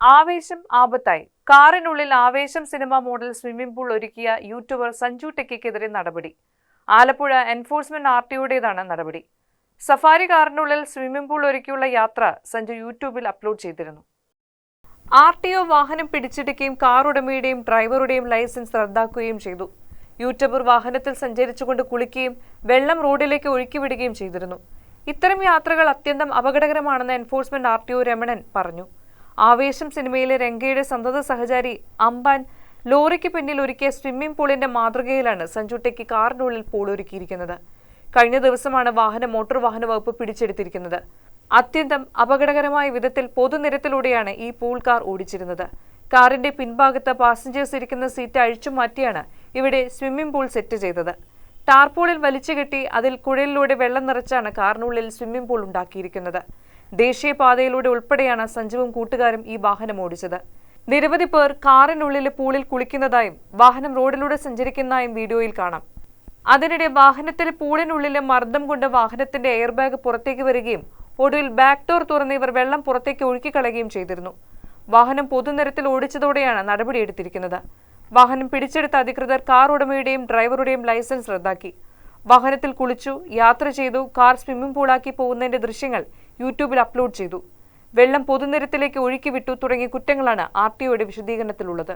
ആവേശം ആപത്തായി. കാറിനുള്ളിൽ Aavesham cinema model swimming pool ഒരുക്കിയ യൂട്യൂബർ സഞ്ജു ടെക്കിക്കെതിരെ നടപടി. ആലപ്പുഴ എൻഫോഴ്സ്മെന്റ് ആർ ടിയുടേതാണ് നടപടി. സഫാരി കാറിനുള്ളിൽ സ്വിമ്മിംഗ് പൂൾ ഒരുക്കിയുള്ള യാത്ര സഞ്ജു യൂട്യൂബിൽ അപ്ലോഡ് ചെയ്തിരുന്നു. ആർ ടി ഒ വാഹനം പിടിച്ചെടുക്കുകയും കാർ ഉടമയുടെയും ഡ്രൈവറുടെയും ലൈസൻസ് റദ്ദാക്കുകയും ചെയ്തു. യൂട്യൂബർ വാഹനത്തിൽ സഞ്ചരിച്ചുകൊണ്ട് കുളിക്കുകയും വെള്ളം റോഡിലേക്ക് ഒഴുക്കിവിടുകയും ചെയ്തിരുന്നു. ഇത്തരം യാത്രകൾ അത്യന്തം അപകടകരമാണെന്ന് enforcement R T O Ramanan പറഞ്ഞു. ആവേശം സിനിമയിലെ രംഗയുടെ സന്തത സഹചാരി അമ്പാൻ ലോറിക്ക് പിന്നിൽ ഒരുക്കിയ സ്വിമ്മിംഗ് പൂളിന്റെ മാതൃകയിലാണ് സഞ്ജു ടെക്കി കാറിനുള്ളിൽ പൂൾ ഒരുക്കിയിരിക്കുന്നത്. കഴിഞ്ഞ ദിവസമാണ് വാഹനം മോട്ടോർ വാഹന വകുപ്പ് പിടിച്ചെടുത്തിരിക്കുന്നത്. അത്യന്തം അപകടകരമായ വിധത്തിൽ പൊതുനിരത്തിലൂടെയാണ് ഈ പൂൾ കാർ ഓടിച്ചിരുന്നത്. കാറിന്റെ പിൻഭാഗത്ത് പാസഞ്ചേഴ്സ് ഇരിക്കുന്ന സീറ്റ് അഴിച്ചു മാറ്റിയാണ് ഇവിടെ സ്വിമ്മിംഗ് പൂൾ സെറ്റ് ചെയ്തത്. ടാർപോളിൽ വലിച്ചുകെട്ടി അതിൽ കുഴലിലൂടെ വെള്ളം നിറച്ചാണ് കാറിനുള്ളിൽ സ്വിമ്മിംഗ് പൂൾ ഉണ്ടാക്കിയിരിക്കുന്നത്. ദേശീയപാതയിലൂടെ ഉൾപ്പെടെയാണ് സഞ്ജുവും കൂട്ടുകാരും ഈ വാഹനം ഓടിച്ചത്. നിരവധി പേർ കാറിനുള്ളിലെ പൂളിൽ കുളിക്കുന്നതായും വാഹനം റോഡിലൂടെ സഞ്ചരിക്കുന്നതായും വീഡിയോയിൽ കാണാം. അതിനിടെ വാഹനത്തിലെ പൂളിനുള്ളിലെ മർദ്ദം കൊണ്ട് വാഹനത്തിന്റെ എയർ ബാഗ് പുറത്തേക്ക് വരികയും ഒടുവിൽ ബാക്ക് ഡോർ തുറന്ന് ഇവർ വെള്ളം പുറത്തേക്ക് ഒഴുക്കിക്കളയുകയും ചെയ്തിരുന്നു. വാഹനം പൊതുനിരത്തിൽ ഓടിച്ചതോടെയാണ് നടപടിയെടുത്തിരിക്കുന്നത് വാഹനം പിടിച്ചെടുത്ത അധികൃതർ കാർ ഉടമയുടെയും ഡ്രൈവറുടെയും ലൈസൻസ് റദ്ദാക്കി. വാഹനത്തിൽ കുളിച്ചു യാത്ര ചെയ്തു കാർ സ്വിമ്മിംഗ് പൂളാക്കി പോകുന്നതിന്റെ ദൃശ്യങ്ങൾ യൂട്യൂബിൽ അപ്ലോഡ് ചെയ്തു. വെള്ളം പൊതുനിരത്തിലേക്ക് ഒഴുക്കിവിട്ടു തുടങ്ങിയ കുറ്റങ്ങളാണ് ആർ ടി ഒയുടെ വിശദീകരണത്തിലുള്ളത്.